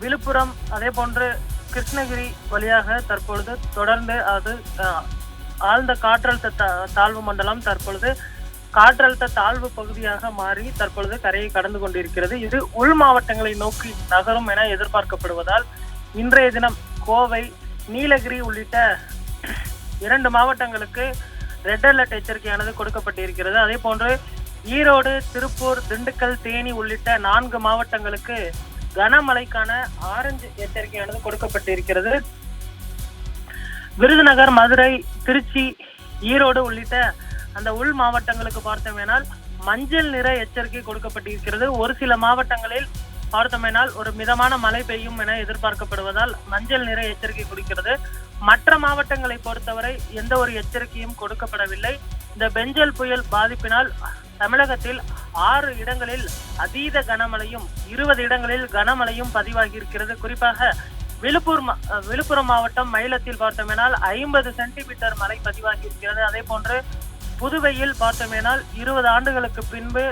விழுப்புரம் அதே போன்று கிருஷ்ணகிரி வழியாக தற்பொழுது தொடர்ந்து அது ஆழ்ந்த காற்றழுத்த தா- தாழ்வு மண்டலம் தற்பொழுது காற்றழுத்த தாழ்வு பகுதியாக மாறி தற்பொழுது கரையை கடந்து கொண்டிருக்கிறது. இது உள் மாவட்டங்களை நோக்கி நகரும் என எதிர்பார்க்கப்படுவதால் இன்றைய தினம் கோவை நீலகிரி உள்ளிட்ட இரண்டு மாவட்டங்களுக்கு ரெட் அலர்ட் எச்சரிக்கையானது கொடுக்கப்பட்டிருக்கிறது. அதே போன்று ஈரோடு திருப்பூர் திண்டுக்கல் தேனி உள்ளிட்ட நான்கு மாவட்டங்களுக்கு கனமழைக்கான ஆரஞ்சு எச்சரிக்கையானது கொடுக்கப்பட்டிருக்கிறது. விருதுநகர் மதுரை திருச்சி ஈரோடு உள்ளிட்ட அந்த உள் மாவட்டங்களுக்கு பார்த்தோமேனால் மஞ்சள் நிற எச்சரிக்கை கொடுக்கப்பட்டிருக்கிறது. ஒரு சில மாவட்டங்களில் பார்த்தோமேனால் ஒரு மிதமான மழை பெய்யும் என எதிர்பார்க்கப்படுவதால் மஞ்சள் நிற எச்சரிக்கை கொடுக்கிறது. மற்ற மாவட்டங்களை பொறுத்தவரை எந்த ஒரு எச்சரிக்கையும் கொடுக்கப்படவில்லை. இந்த பெஞ்சல் புயல் பாதிப்பினால் தமிழகத்தில் ஆறு இடங்களில் அதீத கனமழையும் இருபது இடங்களில் கனமழையும் பதிவாகி இருக்கிறது குறிப்பாக விழுப்புரம் மா- விழுப்புரம் மாவட்டம் மயிலத்தில் பார்த்தோமேனால் ஐம்பது சென்டிமீட்டர் மழை பதிவாகி இருக்கிறது அதே போன்று புதுவையில் பார்த்தோமேனால் இருபது ஆண்டுகளுக்கு பின்பு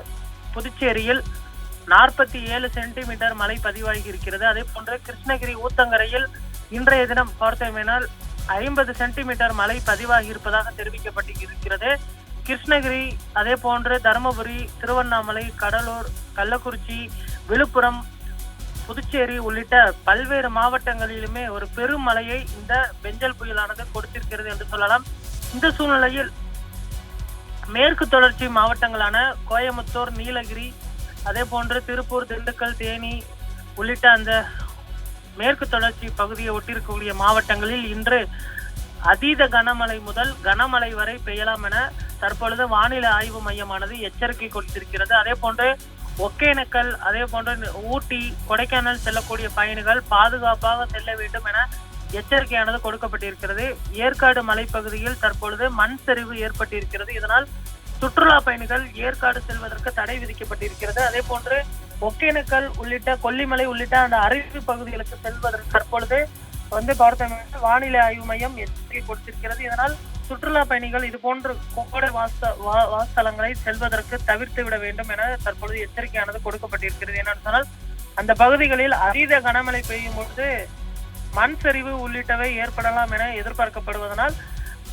புதுச்சேரியில் நாற்பத்தி ஏழு சென்டிமீட்டர் மழை பதிவாகி இருக்கிறது அதே போன்று கிருஷ்ணகிரி ஊத்தங்கரையில் இன்றைய தினம் பார்த்தோமேனால் ஐம்பது சென்டிமீட்டர் மழை பதிவாகி இருப்பதாக தெரிவிக்கப்பட்டு இருக்கிறது கிருஷ்ணகிரி அதே போன்று தருமபுரி திருவண்ணாமலை கடலூர் கள்ளக்குறிச்சி விழுப்புரம் புதுச்சேரி உள்ளிட்ட பல்வேறு மாவட்டங்களிலுமே ஒரு பெரும் மழையை இந்த பெஞ்சல் புயலானது கொடுத்திருக்கிறது என்று சொல்லலாம். இந்த சூழ்நிலையில் மேற்கு தொடர்ச்சி மாவட்டங்களான கோயமுத்தூர் நீலகிரி அதே போன்று திருப்பூர் திண்டுக்கல் தேனி உள்ளிட்ட அந்த மேற்கு தொடர்ச்சி பகுதியை ஒட்டியிருக்கக்கூடிய மாவட்டங்களில் இன்று அதீத கனமழை முதல் கனமழை வரை பெய்யலாம் என தற்பொழுது வானிலை ஆய்வு மையமானது எச்சரிக்கை கொடுத்திருக்கிறது. அதே போன்று ஒகேனக்கல் அதே போன்று ஊட்டி கொடைக்கானல் செல்லக்கூடிய பயணிகள் பாதுகாப்பாக செல்ல வேண்டும் என எச்சரிக்கையானது கொடுக்கப்பட்டிருக்கிறது. ஏற்காடு மலைப்பகுதியில் தற்பொழுது மண் சரிவு ஏற்பட்டிருக்கிறது. இதனால் சுற்றுலா பயணிகள் ஏற்காடு செல்வதற்கு தடை விதிக்கப்பட்டிருக்கிறது. அதே போன்று ஒகேனக்கல் உள்ளிட்ட கொல்லிமலை உள்ளிட்ட அந்த அருவி பகுதிகளுக்கு செல்வதற்கு தற்பொழுது வந்து பார்த்தோம் வானிலை ஆய்வு மையம் எச்சரிக்கை கொடுத்திருக்கிறது. இதனால் சுற்றுலா பயணிகள் இது போன்ற கோடை வாச வா- செல்வதற்கு தவிர்த்து விட வேண்டும் என தற்பொழுது எச்சரிக்கையானது கொடுக்கப்பட்டிருக்கிறது. என்னன்னு சொன்னால் அந்த பகுதிகளில் அதீத கனமழை பெய்யும் பொழுது மண் சரிவு உள்ளிட்டவை ஏற்படலாம் என எதிர்பார்க்கப்படுவதனால்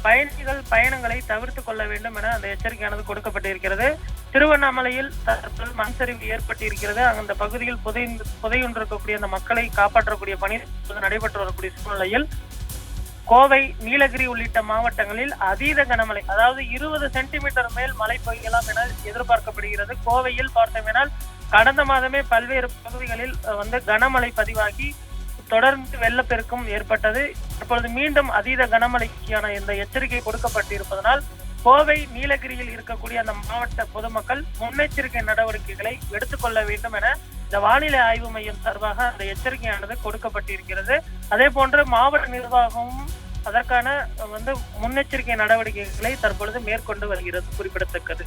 பயணிகள் பயணங்களை தவிர்த்து கொள்ள வேண்டும் என அந்த எச்சரிக்கையானது கொடுக்கப்பட்டிருக்கிறது. திருவண்ணாமலையில் தற்போது மண் சரிவு ஏற்பட்டிருக்கிறது. அந்த பகுதியில் புதைந்து புதையுண்டிருக்கக்கூடிய அந்த மக்களை காப்பாற்றக்கூடிய பணி நடைபெற்று வரக்கூடிய சூழ்நிலையில் கோவை நீலகிரி உள்ளிட்ட மாவட்டங்களில் அதீத கனமழை அதாவது இருபது சென்டிமீட்டர் மேல் மழை பெய்யலாம் என எதிர்பார்க்கப்படுகிறது. கோவையில் பார்த்தோம்னால் கடந்த மாதமே பல்வேறு பகுதிகளில் வந்து கனமழை பதிவாகி தொடர்ந்து வெள்ளப்பெருக்கும் ஏற்பட்டது. தற்பொழுது மீண்டும் அதீத கனமழைக்கான இந்த எச்சரிக்கை கொடுக்கப்பட்டிருப்பதனால் கோவை நீலகிரியில் இருக்கக்கூடிய அந்த மாவட்ட பொதுமக்கள் முன்னெச்சரிக்கை நடவடிக்கைகளை எடுத்துக்கொள்ள வேண்டும் என இந்த வானிலை ஆய்வு மையம் சார்பாக அந்த எச்சரிக்கையானது கொடுக்கப்பட்டிருக்கிறது. அதே போன்று மாவட்ட நிர்வாகமும் அதற்கான வந்து முன்னெச்சரிக்கை நடவடிக்கைகளை தற்பொழுது மேற்கொண்டு வருகிறது குறிப்பிடத்தக்கது.